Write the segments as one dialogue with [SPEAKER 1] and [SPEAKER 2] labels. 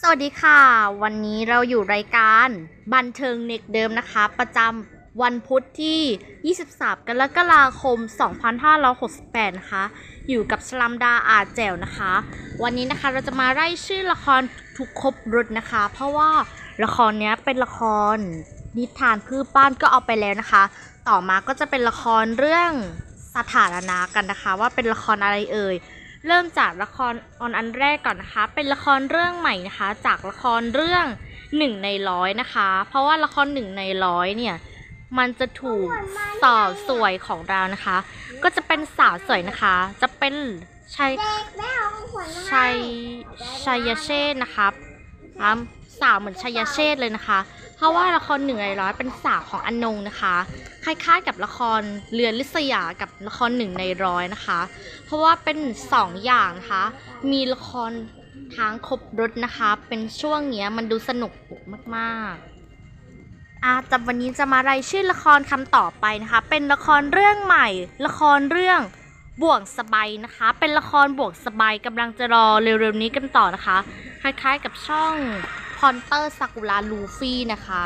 [SPEAKER 1] สวัสดีค่ะ วันนี้เราอยู่รายการบันเทิงเน็กเดิมนะคะ ประจำวันพุธที่ 23 กรกฎาคม 2568 นะคะ อยู่กับสลัมดาอาแจวนะคะ วันนี้นะคะเราจะมาไล่ชื่อละครทุกครบรถนะคะ เพราะว่าละครเนี้ยเป็นละครนิทานพืชบ้านก็เอาไปแล้วนะคะ ต่อมาก็จะเป็นละครเรื่องสถานะกันนะคะ ว่าเป็นละครอะไรเอ่ย เริ่มจากละครออนอันแรกก่อนนะคะ เป็นละครเรื่องใหม่นะคะ จากละครเรื่องหนึ่งในร้อยนะคะ เพราะว่าละครหนึ่งในร้อยเนี่ยมันจะถูกสาวสวยของเรานะคะ ก็จะเป็นสาวสวยนะคะ จะเป็นชัย
[SPEAKER 2] แม่เอาของขวัญมาให้
[SPEAKER 1] ชัยชัยเชษนะครับอ่าสาวเหมือนชัยเชษเลยนะคะ เพราะว่าละครหนึ่งในร้อยเป็นสาวของอนงนะคะ คล้ายๆกับละครเรือนลิศยากับละครหนึ่งในร้อยนะคะ เพราะว่าเป็นสองอย่างนะคะ มีละครทางครบรถนะคะ เป็นช่วงเนี้ยมันดูสนุกมากๆอาจำวันนี้จะมารายชื่อละครคำต่อไปนะคะ เป็นละครเรื่องใหม่ ละครเรื่องบ่วงสบายนะคะ เป็นละครบ่วงสบายกำลังจะรอเร็วๆนี้กันต่อนะคะ คล้ายๆกับช่อง พอนเตอร์ซากุระลูฟี่นะคะ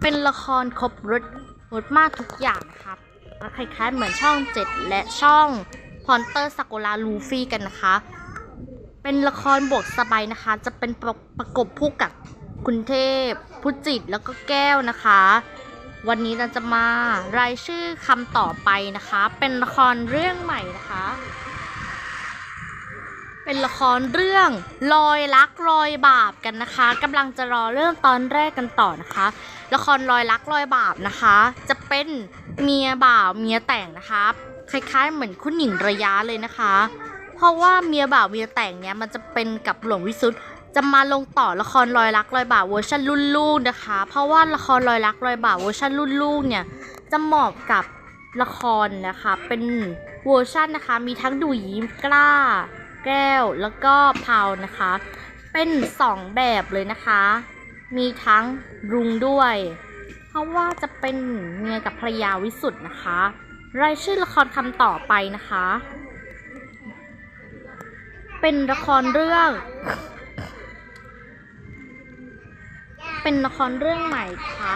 [SPEAKER 1] เป็นละครครบรถรถมากทุกอย่างครับคล้ายๆเหมือนช่อง 7 และช่องพอนเตอร์ซากุระลูฟี่กันนะคะ เป็นละครบทสบายนะคะ จะเป็นประประกบคู่กับคุณเทพ พุจิตแล้วก็แก้วนะคะ วันนี้เราจะมารายชื่อคำต่อไปนะคะ เป็นละครเรื่องใหม่นะคะ เป็นละครเรื่องรอยรักรอยบาปกันนะคะกำลังจะรอเรื่องตอนแรกกันต่อนะคะ ละครรอยรักรอยบาปนะคะ จะเป็นเมียบ่าวเมียแต่งนะคะ คล้ายๆ เหมือนคุณหญิงระยะเลยนะคะ เพราะว่าเมียบ่าวเมียแต่งเนี้ยมันจะเป็นกับหลวงวิสุทธ์จะมาลงต่อละครรอยรักรอยบาปเวอร์ชันรุ่นลูกนะคะ เพราะว่าละครรอยรักรอยบาปเวอร์ชันรุ่นลูกเนี่ยจะเหมาะกับละครนะคะ เป็นเวอร์ชันนะคะ มีทั้งดูยิ้มกล้า แก้วแล้วก็เพานะคะ เป็นสองแบบเลยนะคะ มีทั้งรุงด้วย เพราะว่าจะเป็นเมียกับภรรยาวิสุทธ์นะคะ รายชื่อละครคำต่อไปนะคะ เป็นละครเรื่องเป็นละครเรื่องใหม่ค่ะ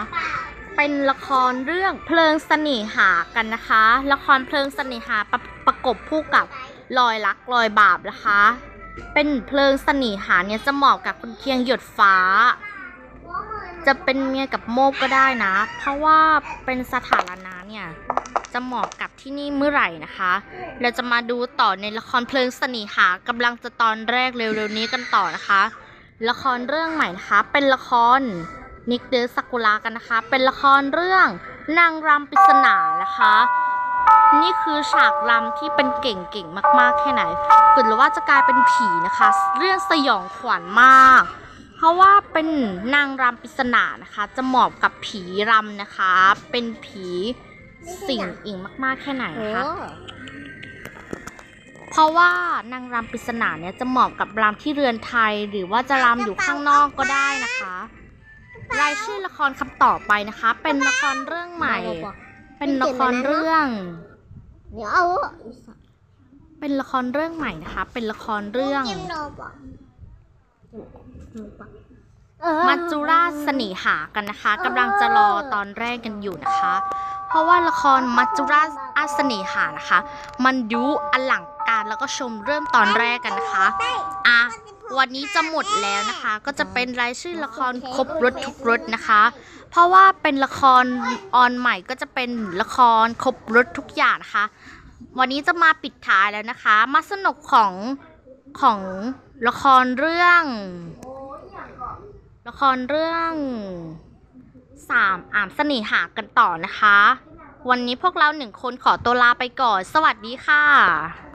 [SPEAKER 1] เป็นละครเรื่องเพลิงเสน่หากันนะคะ ละครเพลิงเสน่หาประประกบคู่กับ รอยรักรอยบาปนะคะ เป็นเพลิงเสน่หาเนี่ยจะเหมาะกับคนเคียงหยดฟ้า จะเป็นเมียกับโมกก็ได้นะ เพราะว่าเป็นสถานะเนี่ยจะเหมาะกับที่นี่เมื่อไหร่นะคะ เราจะมาดูต่อในละครเพลิงเสน่หากำลังจะตอนแรกเร็วๆนี้กันต่อนะคะ ละครเรื่องใหม่นะคะ เป็นละครนิกเดอร์ซากุระกันนะคะ เป็นละครเรื่องนางรำปริศนานะคะ นี่คือฉากรำที่เป็นเก่งๆมาก ๆ แค่ไหนเกิดหรือว่าจะกลายเป็นผีนะคะ เรื่องสยองขวัญมาก เพราะว่าเป็นนางรำปริศนานะคะ จะเหมาะกับผีรำนะคะ เป็นผีสิ่งอิงมาก ๆ แค่ไหน
[SPEAKER 2] โอ้
[SPEAKER 1] คะเพราะว่านางรำปริศนาเนี่ยจะเหมาะกับรำที่เรือนไทย หรือว่าจะรำอยู่ข้างนอกก็ได้นะคะรายชื่อละครคำต่อไปนะคะ เป็นละครเรื่องใหม่ เป็นละครเรื่อง
[SPEAKER 2] เดี๋ยวเอา
[SPEAKER 1] เป็นละครเรื่องใหม่นะคะ เป็นละครเรื่อง
[SPEAKER 2] เกมโนบอะ
[SPEAKER 1] มัจจุราชเสน่หากันนะคะกำลังจะรอตอนแรกกันอยู่นะคะ เพราะว่าละครมัจจุราชอาเสน่หานะคะ มันยุอลังการแล้วก็ชมเริ่มตอนแรกกันนะคะ อะ วันนี้จะหมดแล้วนะคะ ก็จะเป็นรายชื่อละครครบรถทุกรถนะคะ เพราะว่าเป็นละครออนใหม่ก็จะเป็นละครครบรถทุกอย่างนะคะ วันนี้จะมาปิดท้ายแล้วนะคะ มาสนุกของของละครเรื่อง ละครเรื่องสามอ่ามเสน่หากันต่อนะคะ วันนี้พวกเราหนึ่งคนขอตัวลาไปก่อน สวัสดีค่ะ